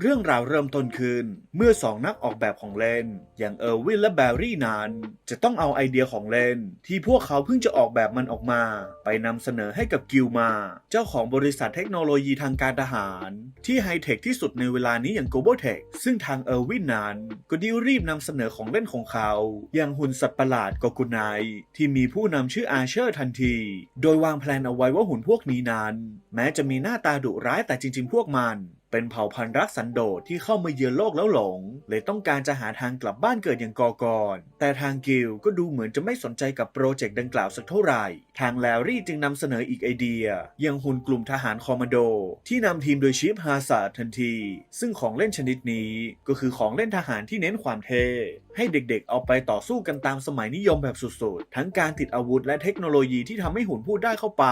เรื่องราวเริ่มต้นขึ้น เมื่อสองนักออกแบบของเล่นอย่างเออร์วินและแบร์รี่นั้น จะต้องเอาไอเดียของเล่นที่พวกเขาเพิ่งจะออกแบบมันออกมา ไปนำเสนอให้กับกิลมา เจ้าของบริษัทเทคโนโลยีทางการทหาร ที่ไฮเทคที่สุดในเวลานี้อย่าง g l o b a l Tech ซึ่งทางเออร์วินนั้น ก็ได้รีบนำเสนอของเล่นของเขา อย่างหุ่นสัตว์ประหลาดกอกุไนที่มีผู้นำชื่ออาเชอร์ทันที โดยวางแผนเอาไว้ว่าหุ่นพวกนี้นั้น แม้จะมีหน้าตาดุร้ายแต่จริง ๆ พวกมัน เป็นเผ่าพันธุ์รักสันโดษที่เข้ามาเยือนโลกแล้วหลง เลยต้องการจะหาทางกลับบ้านเกิดอย่างกอกอน แต่ทางกิลก็ดูเหมือนจะไม่สนใจกับโปรเจกต์ดังกล่าวสักเท่าไหร่ ทางแลรี่จึงนำเสนออีกไอเดียอย่างหุ่นกลุ่มทหารคอมมานโด ที่นำทีมโดยชิฟฮาซาร์ทันที ซึ่งของเล่นชนิดนี้ก็คือของเล่นทหารที่เน้นความเท่ ให้เด็กๆ เอาไปต่อสู้กันตามสมัยนิยมแบบสุดๆ ทั้งการติดอาวุธและเทคโนโลยีที่ทำให้หุ่นพูดได้เข้าไป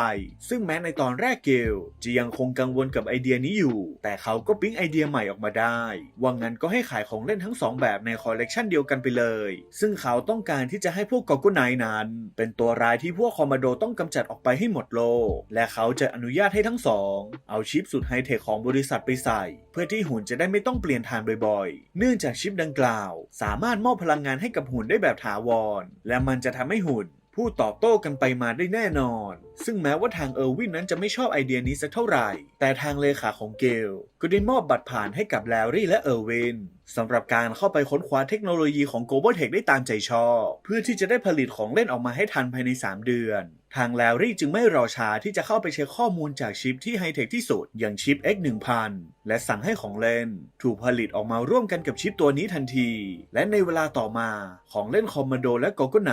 ซึ่งแม้ในตอนแรกเกลจะยังคงกังวลกับไอเดียนี้อยู่ แต่เขาก็ปิ๊งไอเดียใหม่ออกมาได้ ว่างั้นก็ให้ขายของเล่นทั้งสองแบบในคอลเลกชันเดียวกันไปเลย ซึ่งเขาต้องการที่จะให้พวกกอกุไนนั้น เป็นตัวร้ายที่พวกคอมมานโดต้องกำจัดออกไปให้หมดโลก และเขาจะอนุญาตให้ทั้งสองเอาชิปสุดไฮเทคของบริษัทไปใส่ เพื่อที่หุ่นจะได้ไม่ต้องเปลี่ยนฐานบ่อยๆ เนื่องจากชิปดังกล่าว สามารถมอบพลังงานให้กับหุ่นได้แบบถาวร และมันจะทำให้หุ่นพูดตอบโต้กันไปมาได้แน่นอน ซึ่งแม้ว่าทางเออร์วินนั้นจะไม่ชอบไอเดียนี้สักเท่าไหร่ แต่ทางเลขาของเกล ก็ได้มอบบัตรผ่านให้กับแลรี่และเออร์วินสำหรับการเข้าไปค้นคว้าเทคโนโลยีของ g l o b a l Tech ได้ตามใจชอบ เพื่อที่จะได้ผลิตของเล่นออกมาให้ทันภายใน 3 เดือน ทางแลรี่จึงไม่รอช้าที่จะเข้าไปเช็คข้อมูลจากชิปที่ไฮเทคที่สุด อย่างชิป X1000 และสั่งให้ของเล่น ถูกผลิตออกมาร่วมกันกับชิปตัวนี้ทันที และในเวลาต่อมาของเล่นคอมมานโดและโกโกไน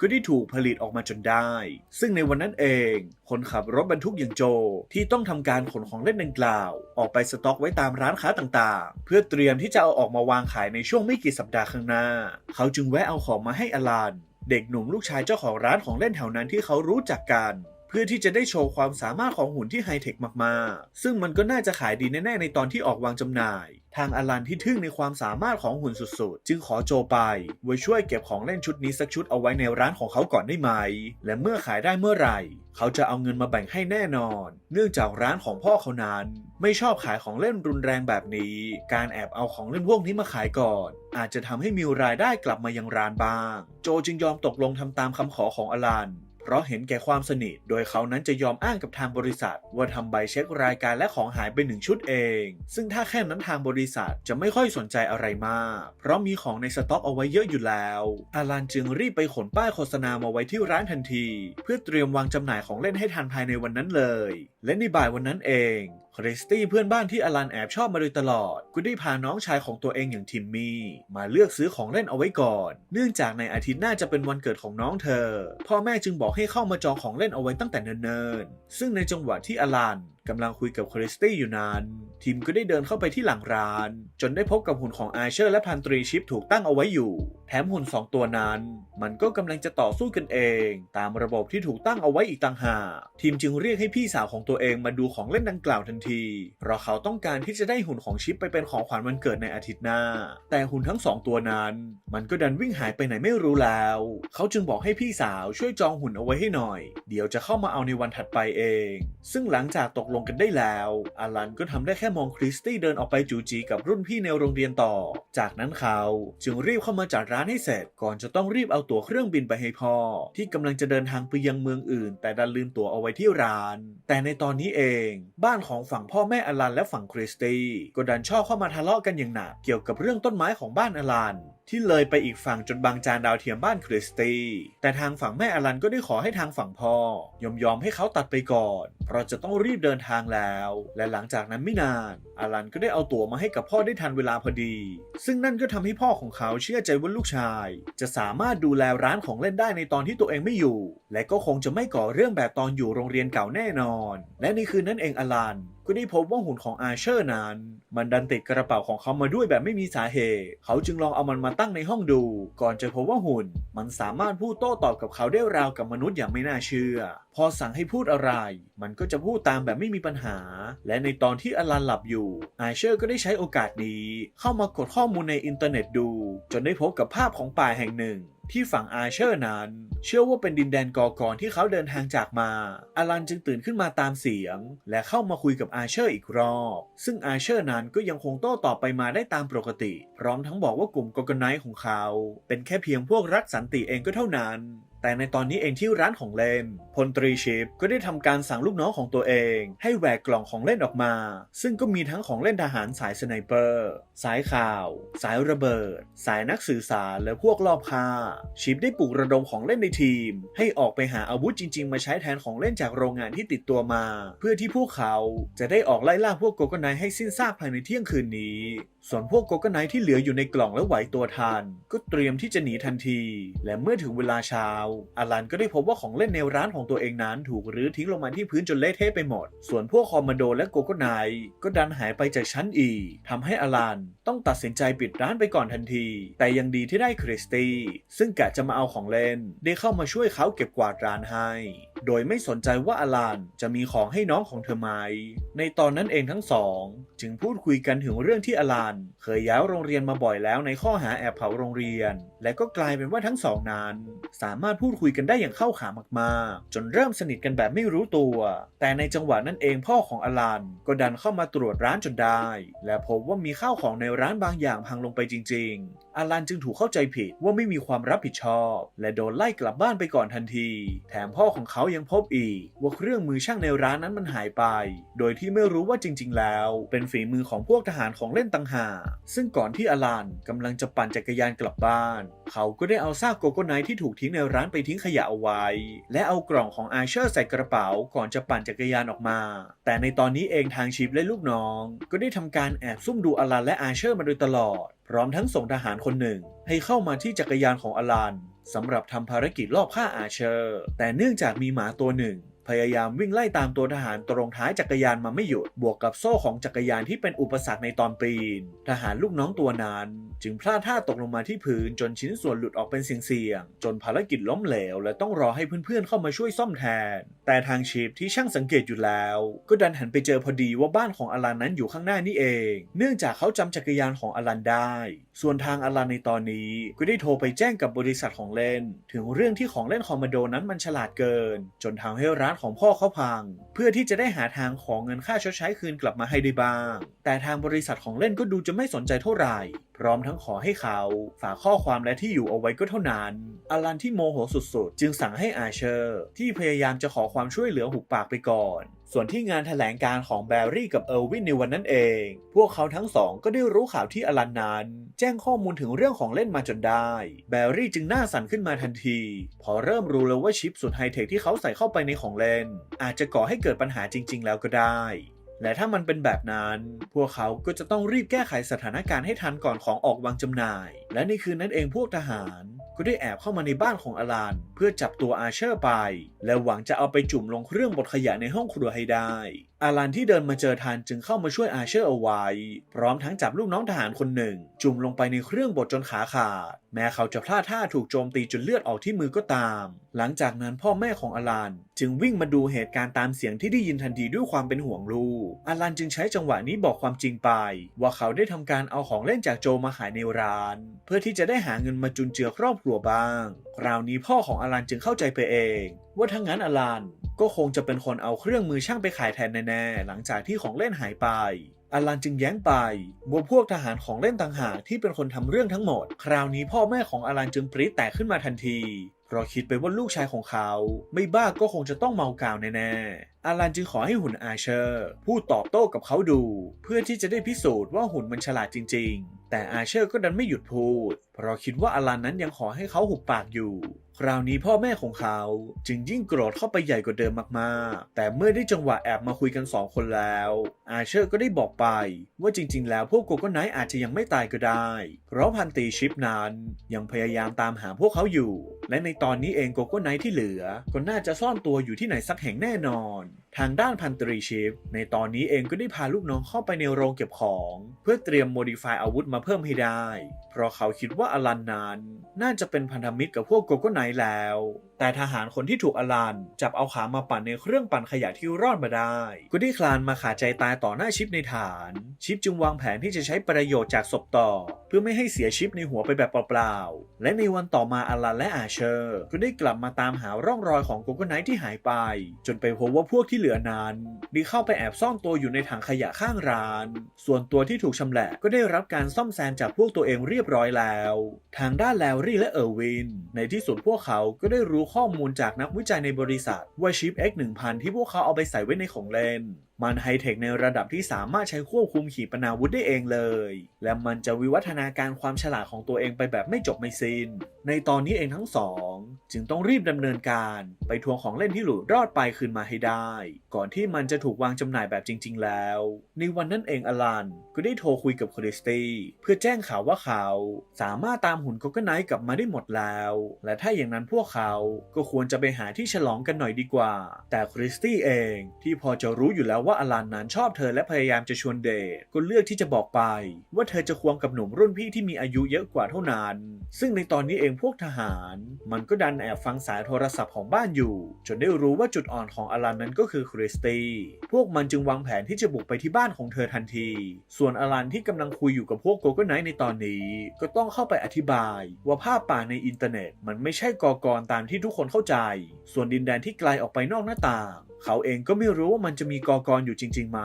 ก็ได้ถูกผลิตออกมาจนได้ ซึ่งในวันนั้นเองคนขับรถบรรทุกอย่างโจ ที่ต้องทำการขนของเล่นดังกล่าว ออกไปสต็อกไว้ตามร้านค้าต่างๆ เพื่อเตรียมที่จะเอาออกมาวางขายในช่วงไม่กี่สัปดาห์ข้างหน้า เขาจึงแวะเอาของมาให้อลันเด็กหนุ่มลูกชายเจ้าของร้านของเล่นแถวนั้นที่เขารู้จักกัน เพื่อที่จะได้โชว์ความสามารถของหุ่นที่ไฮเทคมากๆ ซึ่งมันก็น่าจะขายดีแน่ๆในตอนที่ออกวางจำหน่าย ทางอลันที่ทึ่งในความสามารถของหุ่นสุดๆ จึงขอโจไปไว้ช่วยเก็บของเล่นชุดนี้สักชุดเอาไว้ในร้านของเขาก่อนได้ไหม และเมื่อขายได้เมื่อไหร่ เขาจะเอาเงินมาแบ่งให้แน่นอน เนื่องจากร้านของพ่อเขานั้น ไม่ชอบขายของเล่นรุนแรงแบบนี้ การแอบเอาของเล่นพวกนี้มาขายก่อน อาจจะทำให้มีรายได้กลับมายังร้านบ้าง โจจึงยอมตกลงทำตามคำขอของอลัน เพราะเห็นแก่ความสนิท โดยเขานั้นจะยอมอ้างกับทางบริษัท ว่าทำใบเช็ครายการและของหายไปหนึ่งชุดเอง ซึ่งถ้าแค่นั้นทางบริษัทจะไม่ค่อยสนใจอะไรมาก เพราะมีของในสต็อกเอาไว้เยอะอยู่แล้วอาลันจึงรีบไปขนป้ายโฆษณามาไว้ที่ร้านทันที เพื่อเตรียมวางจำหน่ายของเล่นให้ทันภายในวันนั้นเลย และในบ่ายวันนั้นเองคริสตี้เพื่อนบ้านที่อลันแอบชอบมาโดยตลอด ก็ได้พาน้องชายของตัวเองอย่างทิมมี่ มาเลือกซื้อของเล่นเอาไว้ก่อน เนื่องจากในอาทิตย์หน้าจะเป็นวันเกิดของน้องเธอ พ่อแม่จึงบอกให้เข้ามาจองของเล่นเอาไว้ตั้งแต่เนิ่นๆ ซึ่งในจังหวะที่อลัน กำลังคุยกับคริสตี้อยู่นั้นทิมก็ได้เดินเข้าไปที่หลังร้าน จนได้พบกับหุ่นของอาเชอร์และพันตรีชิปถูกตั้งเอาไว้อยู่ แถมหุ่นสองตัวนั้น มันก็กำลังจะต่อสู้กันเอง ตามระบบที่ถูกตั้งเอาไว้อีกต่างหากทีมจึงเรียกให้พี่สาวของตัวเองมาดูของเล่นดังกล่าวทันทีเพราะเขาต้องการที่จะได้หุ่นของชิปไปเป็นของขวัญวันเกิดในอาทิตย์หน้า แต่หุ่นทั้งสองตัวนั้น มันก็ดันวิ่งหายไปไหนไม่รู้แล้ว เขาจึงบอกให้พี่สาวช่วยจองหุ่นเอาไว้ให้หน่อย เดี๋ยวจะเข้ามาเอาในวันถัดไปเอง ซึ่งหลังจากตกลงกันได้แล้วอลันก็ทำได้แค่มองคริสตี้เดินออกไปจูจีกับรุ่นพี่ในโรงเรียนต่อ จากนั้นเขาจึงรีบเข้ามาจัดร้านให้เสร็จ ก่อนจะต้องรีบเอาตั๋วเครื่องบินไปให้พ่อ ที่กำลังจะเดินทางไปยังเมืองอื่น แต่ดันลืมตั๋วเอาไว้ที่ร้าน แต่ในตอนนี้เอง บ้านของฝั่งพ่อแม่อลันและฝั่งคริสตี้ก็ดันชอบเข้ามาทะเลาะกันอย่างหนักเกี่ยวกับเรื่องต้นไม้ของบ้านอลัน ที่เลยไปอีกฝั่งจนบางจานดาวเทียมบ้านคริสตี้แต่ทางฝั่งแม่อลันก็ได้ขอให้ทางฝั่งพ่อยอมยอมให้เขาตัดไปก่อน เพราะจะต้องรีบเดินทางแล้ว และหลังจากนั้นไม่นานอลันก็ได้เอาตั๋วมาให้กับพ่อได้ทันเวลาพอดี ซึ่งนั่นก็ทำให้พ่อของเขาเชื่อใจว่าลูกชาย จะสามารถดูแลร้านของเล่นได้ในตอนที่ตัวเองไม่อยู่ และก็คงจะไม่ก่อเรื่องแบบตอนอยู่โรงเรียนเก่าแน่นอน และในคืนนั้นเองอลัน ก็ได้พบว่าหุ่นของอาเชอร์นั้น มันดันติดกระเป๋าของเขามาด้วยแบบไม่มีสาเหตุ เขาจึงลองเอามันมาตั้งในห้องดู ก่อนจะพบว่าหุ่น มันสามารถพูดโต้ตอบกับเขาได้ราวกับมนุษย์อย่างไม่น่าเชื่อ พอสั่งให้พูดอะไร มันก็จะพูดตามแบบไม่มีปัญหา และในตอนที่อลันหลับอยู่อาเชอร์ก็ได้ใช้โอกาสนี้ เข้ามากดข้อมูลในอินเทอร์เน็ตดู จนได้พบกับภาพของป่าแห่งหนึ่ง ที่ฝั่งอาเชอร์นั้น เชื่อว่าเป็นดินแดนกอกรที่เขาเดินทางจากมา อลันจึงตื่นขึ้นมาตามเสียง และเข้ามาคุยกับอาเชอร์อีกรอบ ซึ่งอาเชอร์นั้นก็ยังคงโต้ตอบไปมาได้ตามปกติ พร้อมทั้งบอกว่ากลุ่มกอกไนของเขา เป็นแค่เพียงพวกรักสันติเองก็เท่านั้น แต่ในตอนนี้เองที่ร้านของเล่น พลตรีชิปก็ได้ทำการสั่งลูกน้องของตัวเอง ให้แหวกกล่องของเล่นออกมา ซึ่งก็มีทั้งของเล่นทหารสายสไนเปอร์ สายข่าว สายระเบิด สายนักสื่อสารและพวกลอบฆ่า ชิปได้ปลุกระดมของเล่นในทีม ให้ออกไปหาอาวุธจริง ๆ มาใช้แทนของเล่นจากโรงงานที่ติดตัวมา เพื่อที่พวกเขาจะได้ออกไล่ล่าพวกโกโกไนให้สิ้นซากภายในเที่ยงคืนนี้ ส่วนพวกโกโกไนที่เหลืออยู่ในกล่องและไหวตัวทัน ก็เตรียมที่จะหนีทันที และเมื่อถึงเวลาเช้าอลันก็ได้พบว่าของเล่นในร้านของตัวเองนั้นถูกรื้อทิ้งลงมาที่พื้นจนเละเทะไปหมด ส่วนพวกคอมมานโดและโกโกไนก็ดันหายไปจากชั้นอีทำให้อลันต้องตัดสินใจปิดร้านไปก่อนทันที แต่ยังดีที่ได้คริสตี้ซึ่งกะจะมาเอาของเล่นได้เข้ามาช่วยเขาเก็บกวาดร้านให้โดยไม่สนใจว่าอลันจะมีของให้น้องของเธอไหม ในตอนนั้นเองทั้งสอง จึงพูดคุยกันถึงเรื่องที่อลันเคยย้ายโรงเรียนมาบ่อยแล้วในข้อหาแอบเผาโรงเรียน และก็กลายเป็นว่าทั้งสองนั้น สามารถพูดคุยกันได้อย่างเข้าขามากๆ จนเริ่มสนิทกันแบบไม่รู้ตัว แต่ในจังหวะนั้นเองพ่อของอลันก็ดันเข้ามาตรวจร้านจนได้ และพบว่ามีข้าวของในร้านบางอย่างพังลงไปจริง ๆ อลันจึงถูกเข้าใจผิดว่าไม่มีความรับผิดชอบ และโดนไล่กลับบ้านไปก่อนทันที แถมพ่อของเขายังพบอีก ว่าเครื่องมือช่างในร้านนั้นมันหายไป โดยที่ไม่รู้ว่าจริง ๆ แล้ว เป็นฝีมือของพวกทหารของเล่นต่างหากซึ่งก่อนที่อลันกำลังจะปั่นจักรยานกลับบ้าน เขาก็ได้เอาซากโกโก้ไนท์ที่ถูกทิ้งในร้านไปทิ้งขยะเอาไว้ และเอากล่องของอาเชอร์ใส่กระเป๋าก่อนจะปั่นจักรยานออกมา แต่ในตอนนี้เองทางชิปและลูกน้อง ก็ได้ทำการแอบซุ่มดูอลันและอาเชอร์มาโดยตลอด พร้อมทั้งส่งทหารคนหนึ่งให้เข้ามาที่จักรยานของอลันสำหรับทำภารกิจลอบฆ่าอาเชอร์ แต่เนื่องจากมีหมาตัวหนึ่ง พยายามวิ่งไล่ตามตัวทหารตรงท้ายจักรยานมาไม่หยุด บวกกับโซ่ของจักรยานที่เป็นอุปสรรคในตอนปีน ทหารลูกน้องตัวนั้น จึงพลาดท่าตกลงมาที่พื้นจนชิ้นส่วนหลุดออกเป็นเสียงๆ จนภารกิจล้มเหลว และต้องรอให้เพื่อนๆเข้ามาช่วยซ่อมแทน แต่ทางชีฟที่ช่างสังเกตอยู่แล้ว ก็ดันหันไปเจอพอดีว่าบ้านของอลันนั้นอยู่ข้างหน้านี่เอง เนื่องจากเขาจำจักรยานของอลันได้ ส่วนทางอลันในตอนนี้ก็ได้โทรไปแจ้งกับบริษัทของเล่น ถึงเรื่องที่ของเล่นคอมมานโดนั้นมันฉลาดเกิน จนทำให้ร้านของพ่อเขาพัง เพื่อที่จะได้หาทางของเงินค่าชดใช้คืนกลับมาให้ได้บ้าง แต่ทางบริษัทของเล่นก็ดูจะไม่สนใจเท่าไหร่ พร้อมทั้งขอให้เขา ฝากข้อความและที่อยู่เอาไว้ก็เท่านั้น อลันที่โมโหสุดๆ จึงสั่งให้อาเชอร์ ที่พยายามจะขอความช่วยเหลือหุบปากไปก่อนส่วนที่งานแถลงการของแบร์รี่กับเออร์วินในวันนั้นเอง พวกเขาทั้งสองก็ได้รู้ข่าวที่อลันนั้นแจ้งข้อมูลถึงเรื่องของเล่นมาจนได้ แบร์รี่จึงหน้าสั่นขึ้นมาทันที พอเริ่มรู้แล้วว่าชิปสุดไฮเทคที่เขาใส่เข้าไปในของเล่น อาจจะก่อให้เกิดปัญหาจริง ๆ แล้วก็ได้ และถ้ามันเป็นแบบนั้น พวกเขาก็จะต้องรีบแก้ไขสถานการณ์ให้ทันก่อนของออกวางจำหน่าย และในคืนนั้นเองพวกทหาร ก็ได้แอบเข้ามาในบ้านของอลันเพื่อจับตัวอาเชอร์ไป และหวังจะเอาไปจุ่มลงเครื่องบดขยะในห้องครัวให้ได้อาลันที่เดินมาเจอทันจึงเข้ามาช่วยอาเชอร์เอาไว้ พร้อมทั้งจับลูกน้องทหารคนหนึ่ง จุ่มลงไปในเครื่องบดจนขาขาด แม้เขาจะพลาดท่าถูกโจมตีจนเลือดออกที่มือก็ตาม หลังจากนั้นพ่อแม่ของอาลันจึงวิ่งมาดูเหตุการณ์ตามเสียงที่ได้ยินทันทีด้วยความเป็นห่วงลูกอาลันจึงใช้จังหวะนี้บอกความจริงไป ว่าเขาได้ทำการเอาของเล่นจากโจมาขายในร้าน เพื่อที่จะได้หาเงินมาจุนเจือครอบครัวบ้างคราวนี้พ่อของอาลันจึงเข้าใจไปเอง ว่าทั้งนั้นอาลัน ก็คงจะเป็นคนเอาเครื่องมือช่างไปขายแทนแน่ๆ หลังจากที่ของเล่นหายไปอลันจึงแย้งไปว่าพวกทหารของเล่นต่างหากที่เป็นคนทำเรื่องทั้งหมด คราวนี้พ่อแม่ของอลันจึงปรี๊ดแตกขึ้นมาทันทีเพราะคิดไปว่าลูกชายของเขา ไม่บ้าก็คงจะต้องเมากาวแน่ๆ อาลันจึงขอให้หุ่นอาเชอร์พูดตอบโต้กับเขาดู เพื่อที่จะได้พิสูจน์ว่าหุ่นมันฉลาดจริง ๆ แต่อาเชอร์ก็ดันไม่หยุดพูด เพราะคิดว่าอาลันนั้นยังขอให้เขาหุบปากอยู่ คราวนี้พ่อแม่ของเขาจึงยิ่งโกรธเข้าไปใหญ่กว่าเดิมมากๆ แต่เมื่อได้จังหวะแอบมาคุยกันสองคนแล้ว อาเชอร์ก็ได้บอกไปว่าจริง ๆ แล้วพวกโกโก้ไนท์อาจจะยังไม่ตายก็ได้ เพราะพันตีชิปนั้นยังพยายามตามหาพวกเขาอยู่ และในตอนนี้เองโกโก้ไนท์ที่เหลือ ก็น่าจะซ่อนตัวอยู่ที่ไหนสักแห่งแน่นอน ทางด้านพันตรีชิฟในตอนนี้เองก็ได้พาลูกน้องเข้าไปในโรงเก็บของ เพื่อเตรียมโมดิฟายอาวุธมาเพิ่มให้ได้ เพราะเขาคิดว่าอลันนั้น น่าจะเป็นพันธมิตรกับพวกโกโก้ไนท์แล้ว แต่ทหารคนที่ถูกอลันจับเอาขามาปั่นในเครื่องปั่นขยะที่รอดมาได้ก็ได้คลานมาขาดใจตายต่อหน้าชิปในฐาน ชิปจึงวางแผนที่จะใช้ประโยชน์จากศพต่อ เพื่อไม่ให้เสียชิปในหัวไปแบบเปล่าๆ และในวันต่อมาอลันและอาเชอร์ก็ได้กลับมาตามหาร่องรอยของโกโกไนท์ที่หายไป จนไปพบว่าพวกที่เหลือนั้นได้เข้าไปแอบซ่อนตัวอยู่ในถังขยะข้างร้าน ส่วนตัวที่ถูกชำแหละก็ได้รับการซ่อมแซมจากพวกตัวเองเรียบร้อยแล้ว ทางด้านแลรี่และเออร์วิน ในที่สุดพวกเขาก็ได้รู้ข้อมูลจากนักวิจัยในบริษัทว่าชิป X1000 ที่พวกเขาเอาไปใส่ไว้ในของเล่น มันไฮเทคในระดับที่สามารถใช้ควบคุมขีปนาวุธได้เองเลย และมันจะวิวัฒนาการความฉลาดของตัวเองไปแบบไม่จบไม่สิน้น ในตอนนี้เองทั้งสอง จึงต้องรีบดำเนินการไปทวงของเล่นที่หลุดรอดไปคืนมาให้ได้ ก่อนที่มันจะถูกวางจำหน่ายแบบจริง ๆ แล้ว ในวันนั้นเองอลันก็ได้โทรคุยกับคริสตี้เพื่อแจ้งข่าวว่าเขาสามารถตามหุ่นโกกไนท์กลับมาได้หมดแล้ว และถ้าอย่างนั้นพวกเขาก็ควรจะไปหาที่ฉลองกันหน่อยดีกว่า แต่คริสตี้เองที่พอจะรู้อยู่แล้วว่าอลันนั้นชอบเธอและพยายามจะชวนเดทก็เลือกที่จะบอกไป ว่าเธอจะควงกับหนุ่มรุ่นพี่ที่มีอายุเยอะกว่าเท่านั้น ซึ่งในตอนนี้เองพวกทหาร มันก็ดันแอบฟังสายโทรศัพท์ของบ้านอยู่ จนได้รู้ว่าจุดอ่อนของอลันนั้นก็คือคริสตีพวกมันจึงวางแผนที่จะบุกไปที่บ้านของเธอทันที ส่วนอลันที่กำลังคุยอยู่กับพวกโกโก้ไนท์ในตอนนี้ ก็ต้องเข้าไปอธิบายว่าภาพป่าในอินเทอร์เน็ต มันไม่ใช่กอกรตามที่ทุกคนเข้าใจ ส่วนดินแดนที่ไกลออกไปนอกหน้าต่างเขาเองก็ไม่รู้ว่ามันจะมีกอกรอยู่จริงๆไหม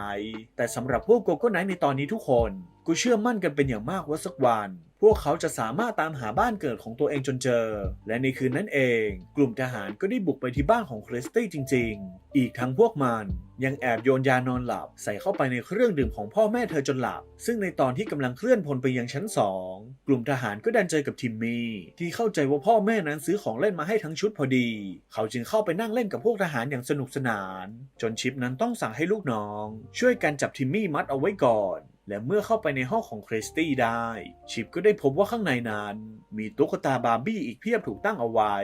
แต่สำหรับพวกโกโก้ไนท์ในตอนนี้ทุกคน กูเชื่อมั่นกันเป็นอย่างมากว่าสักวัน พวกเขาจะสามารถตามหาบ้านเกิดของตัวเองจนเจอ และในคืนนั้นเอง กลุ่มทหารก็ได้บุกไปที่บ้านของคริสตี้จริง ๆ อีกทั้งพวกมันยังแอบโยนยานอนหลับใส่เข้าไปในเครื่องดื่มของพ่อแม่เธอจนหลับ ซึ่งในตอนที่กำลังเคลื่อนพลไปยังชั้นสองกลุ่มทหารก็ดันเจอกับทิมมี่ที่เข้าใจว่าพ่อแม่นั้นซื้อของเล่นมาให้ทั้งชุดพอดี เขาจึงเข้าไปนั่งเล่นกับพวกทหารอย่างสนุกสนาน จนชิปนั้นต้องสั่งให้ลูกน้อง ช่วยกันจับทิมมี่มัดเอาไว้ก่อน และเมื่อเข้าไปในห้องของคริสตี้ได้ ชิปก็ได้พบว่าข้างในนั้น มีตุ๊กตาบาร์บี้อีกเพียบถูกตั้งเอาไว้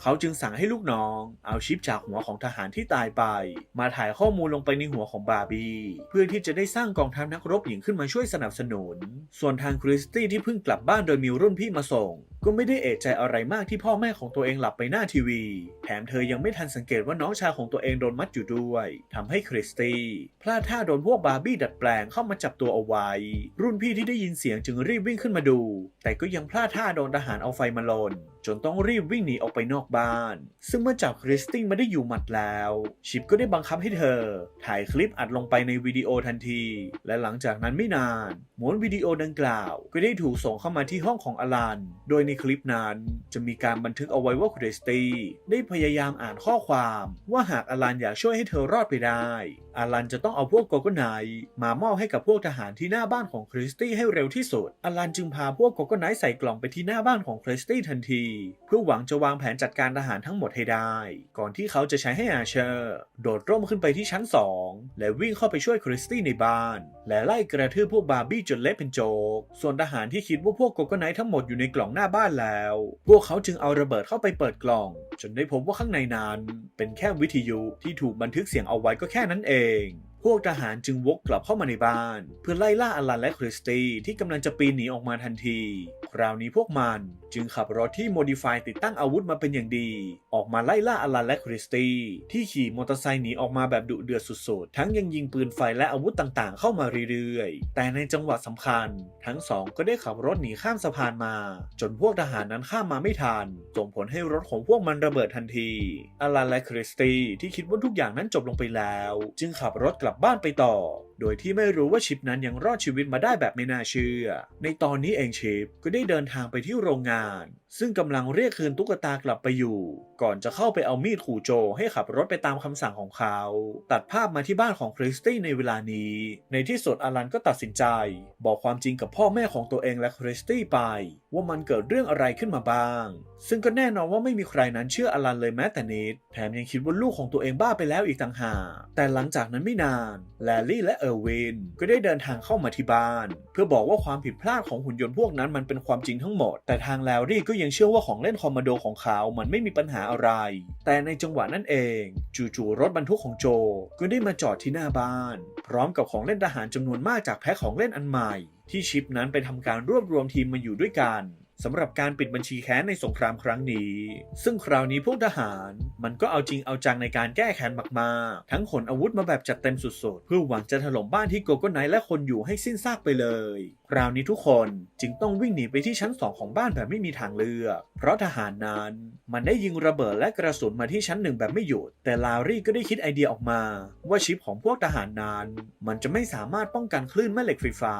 เขาจึงสั่งให้ลูกน้อง เอาชิปจากหัวของทหารที่ตายไป มาถ่ายข้อมูลลงไปในหัวของบาร์บี้เพื่อที่จะได้สร้างกองทัพนักรบหญิงขึ้นมาช่วยสนับสนุน ส่วนทางคริสตี้ที่เพิ่งกลับบ้านโดยมีรุ่นพี่มาส่ง ก็ไม่ได้เอะใจอะไรมากที่พ่อแม่ของตัวเองหลับไปหน้าทีวี แถมเธอยังไม่ทันสังเกตว่าน้องชายของตัวเองโดนมัดอยู่ด้วยทำให้คริสตี้พลาดท่าโดนพวกบาร์บี้ดัดแปลงเข้ามาจับตัวเอาไว้ รุ่นพี่ที่ได้ยินเสียงจึงรีบวิ่งขึ้นมาดู แต่ก็ยังพลาดท่าโดนทหารเอาไฟมาลน จนต้องรีบวิ่งหนีออกไปนอกบ้าน ซึ่งเมื่อจับคริสตี้มาได้อยู่หมัดแล้ว ชิปก็ได้บังคับให้เธอ ถ่ายคลิปอัดลงไปในวิดีโอทันที และหลังจากนั้นไม่นานม้วนวิดีโอดังกล่าว ก็ได้ถูกส่งเข้ามาที่ห้องของอลัน โดยในคลิปนั้นจะมีการบันทึกเอาไว้ว่าคริสตี้ได้พยายามอ่านข้อความว่าหากอลันอยากช่วยให้เธอรอดไปได้อลันจะต้องเอาพวกโกโกไนมามอบให้กับพวกทหารที่หน้าบ้านของคริสตี้ให้เร็วที่สุดอลันจึงพาพวกโกโกไนใส่กล่องไปที่หน้าบ้านของคริสตี้ทันทีเพื่อหวังจะวางแผนจัดการทหารทั้งหมดให้ได้ ก่อนที่เขาจะใช้ให้อาเชอร์ โดดร่มขึ้นไปที่ชั้น 2 และวิ่งเข้าไปช่วยคริสตี้ในบ้าน และไล่กระทืบพวกบาร์บี้จนเละเป็นโจก ส่วนทหารที่คิดว่าพวกโกโกไนท์ทั้งหมดอยู่ในกล่องหน้าบ้านแล้ว พวกเขาจึงเอาระเบิดเข้าไปเปิดกล่อง จนได้พบว่าข้างในนั้น เป็นแค่วิทยุที่ถูกบันทึกเสียงเอาไว้ก็แค่นั้นเอง พวกทหารจึงวกกลับเข้ามาในบ้าน เพื่อไล่ล่าอลันและคริสตี้ที่กำลังจะปีนหนีออกมาทันที คราวนี้พวกมันจึงขับรถที่โมดิฟายติดตั้งอาวุธมาเป็นอย่างดี ออกมาไล่ล่าอลันและคริสตี้ที่ขี่มอเตอร์ไซค์หนีออกมาแบบดุเดือดสุดๆ ทั้งยังยิงปืนไฟและอาวุธต่างๆ เข้ามาเรื่อยๆ แต่ในจังหวะสำคัญ ทั้งสองก็ได้ขับรถหนีข้ามสะพานมา จนพวกทหารนั้นข้ามมาไม่ทันส่งผลให้รถของพวกมันระเบิดทันทีอลันและคริสตี้ที่คิดว่าทุกอย่างนั้นจบลงไปแล้ว จึงขับรถกลับบ้านไปต่อโดยที่ไม่รู้ว่าชิปนั้นยังรอดชีวิตมาได้แบบไม่น่าเชื่อ ในตอนนี้เองชิปก็ได้เดินทางไปที่โรงงาน ซึ่งกำลังเรียกคืนตุ๊กตากลับไปอยู่ ก่อนจะเข้าไปเอามีดขู่โจให้ขับรถไปตามคำสั่งของเขา ตัดภาพมาที่บ้านของคริสตี้ในเวลานี้ ในที่สุดอลันก็ตัดสินใจ บอกความจริงกับพ่อแม่ของตัวเองและคริสตี้ไป ว่ามันเกิดเรื่องอะไรขึ้นมาบ้าง ซึ่งก็แน่นอนว่าไม่มีใครนั้นเชื่ออลันเลยแม้แต่นิด แถมยังคิดว่าลูกของตัวเองบ้าไปแล้วอีกต่างหากแต่หลังจากนั้นไม่นานแลลี่และเออร์วินก็ได้เดินทางเข้ามาที่บ้าน เพื่อบอกว่าความผิดพลาดของหุ่นยนต์พวกนั้นมันเป็นความจริงทั้งหมด แต่ทางแลลี่ก็ยังเชื่อว่าของเล่นคอมมานโดของเขา มันไม่มีปัญหาอะไร แต่ในจังหวะนั้นเองจู่ๆรถบรรทุกของโจ ก็ได้มาจอดที่หน้าบ้าน พร้อมกับของเล่นทหารจำนวนมากจากแพ็คของเล่นอันใหม่ ที่ชิปนั้นไปทำการรวบรวมทีมมาอยู่ด้วยกัน สำหรับการปิดบัญชีแค้นในสงครามครั้งนี้ ซึ่งคราวนี้พวกทหารมันก็เอาจริงเอาจังในการแก้แค้นมากๆ ทั้งขนอาวุธมาแบบจัดเต็มสุดๆ เพื่อหวังจะถล่มบ้านที่โกโก้ไนท์และคนอยู่ให้สิ้นซากไปเลยคราวนี้ทุกคนจึงต้องวิ่งหนีไปที่ชั้นสองของบ้านแบบไม่มีทางเลือก เพราะทหารนั้นมันได้ยิงระเบิดและกระสุนมาที่ชั้นหนึ่งแบบไม่หยุด แต่ลารี่ก็ได้คิดไอเดียออกมา ว่าชิปของพวกทหารนั้น มันจะไม่สามารถป้องกันคลื่นแม่เหล็กไฟฟ้า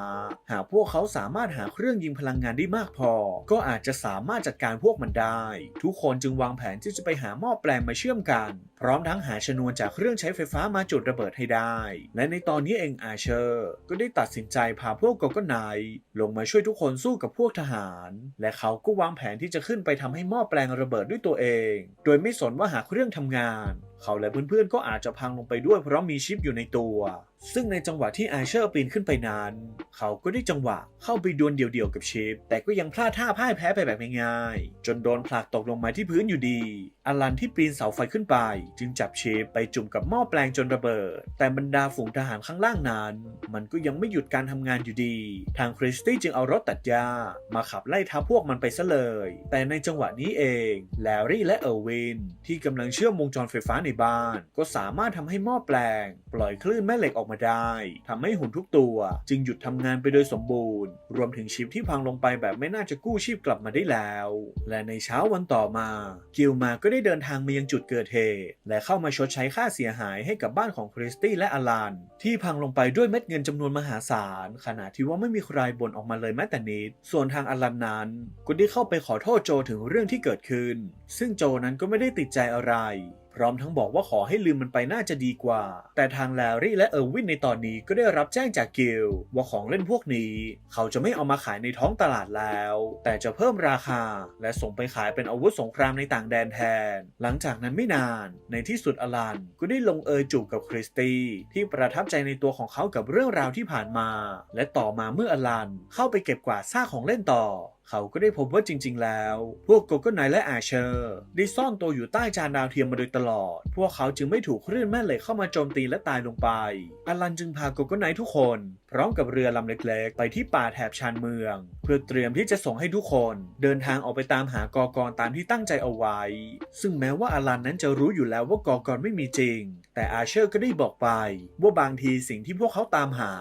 หากพวกเขาสามารถหาเครื่องยิงพลังงานได้มากพอ ก็อาจจะสามารถจัดการพวกมันได้ ทุกคนจึงวางแผนที่จะไปหาหม้อแปลงมาเชื่อมกัน พร้อมทั้งหาชนวนจากเครื่องใช้ไฟฟ้ามาจุดระเบิดให้ได้ และในตอนนี้เองอาเชอร์ ก็ได้ตัดสินใจพาพวกโกโกนท์ลงมาช่วยทุกคนสู้กับพวกทหาร และเขาก็วางแผนที่จะขึ้นไปทำให้หม้อแปลงระเบิดด้วยตัวเอง โดยไม่สนว่าหากเครื่องทำงาน เขาและเพื่อนๆก็อาจจะพังลงไปด้วยเพราะมีชิปอยู่ในตัว ซึ่งในจังหวะที่ไอเชอร์ปีนขึ้นไปนั้น เขาก็ได้จังหวะเข้าไปดวลเดี่ยวๆกับชิป แต่ก็ยังพลาดท่าพ่ายแพ้ไปแบบง่ายๆจนโดนผลักตกลงมาที่พื้นอยู่ดี อลันที่ปีนเสาไฟขึ้นไป จึงจับชิปไปจุ่มกับหม้อแปลงจนระเบิด แต่บรรดาฝูงทหารข้างล่างนั้น มันก็ยังไม่หยุดการทำงานอยู่ดี ทางคริสตี้จึงเอารถตัดหญ้ามาขับไล่ทับพวกมันไปซะเลย แต่ในจังหวะนี้เองแลรี่และเออร์วินที่กำลังเชื่อมวงจรไฟฟ้าในบ้าน ก็สามารถทำให้หม้อแปลง ปล่อยคลื่นแม่เหล็กออกมาได้ทำให้หุ่นทุกตัว จึงหยุดทำงานไปโดยสมบูรณ์ รวมถึงชิปที่พังลงไปแบบไม่น่าจะกู้ชีพกลับมาได้แล้ว และในเช้าวันต่อมา กิลมาก็ได้เดินทางมายังจุดเกิดเหตุ และเข้ามาชดใช้ค่าเสียหายให้กับบ้านของคริสตี้และอลัน ที่พังลงไปด้วยเม็ดเงินจำนวนมหาศาล ขณะที่ว่าไม่มีใครบ่นออกมาเลยแม้แต่นิด ส่วนทางอลันนั้นก็ได้เข้าไปขอโทษโจถึงเรื่องที่เกิดขึ้น ซึ่งโจนั้นก็ไม่ได้ติดใจอะไร พร้อมทั้งบอกว่าขอให้ลืมมันไปน่าจะดีกว่า แต่ทางแลรี่และเออร์วินในตอนนี้ก็ได้รับแจ้งจากกิลว่าของเล่นพวกนี้ เขาจะไม่เอามาขายในท้องตลาดแล้ว แต่จะเพิ่มราคา และส่งไปขายเป็นอาวุธสงครามในต่างแดนแทน หลังจากนั้นไม่นานในที่สุดอลันก็ได้ลงเอยจูบกับคริสตี้ที่ประทับใจในตัวของเขากับเรื่องราวที่ผ่านมา และต่อมาเมื่ออลันเข้าไปเก็บกวาดซากของเล่นต่อ เขาก็ได้พบว่าจริง ๆ แล้ว พวกโกโก้ไนและอาเชอร์ได้ซ่อนตัวอยู่ใต้จานดาวเทียมมาโดยตลอด พวกเขาจึงไม่ถูกคลื่นแม่เหล็กเข้ามาโจมตีและตายลงไป อลันจึงพาโกโก้ไนทุกคน พร้อมกับเรือลำเล็ก ๆ ไปที่ป่าแถบชานเมือง เพื่อเตรียมที่จะส่งให้ทุกคน เดินทางออกไปตามหากอกรตามที่ตั้งใจเอาไว้ ซึ่งแม้ว่าอลันนั้นจะรู้อยู่แล้วว่ากอกรไม่มีจริง แต่อาเชอร์ก็ได้บอกไป ว่าบางทีสิ่งที่พวกเขาตามหา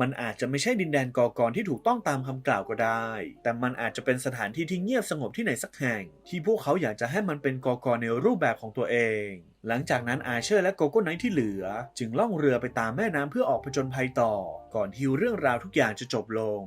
มันอาจจะไม่ใช่ดินแดนกอกรที่ถูกต้องตามคำกล่าวก็ได้ แต่มันอาจจะเป็นสถานที่ที่เงียบสงบที่ไหนสักแห่ง ที่พวกเขาอยากจะให้มันเป็นกอกรในรูปแบบของตัวเองหลังจากนั้นอาเชอร์และโกโก้ไนท์ที่เหลือ จึงล่องเรือไปตามแม่น้ำเพื่อออกผจญภัยต่อ ก่อนที่เรื่องราวทุกอย่างจะจบลง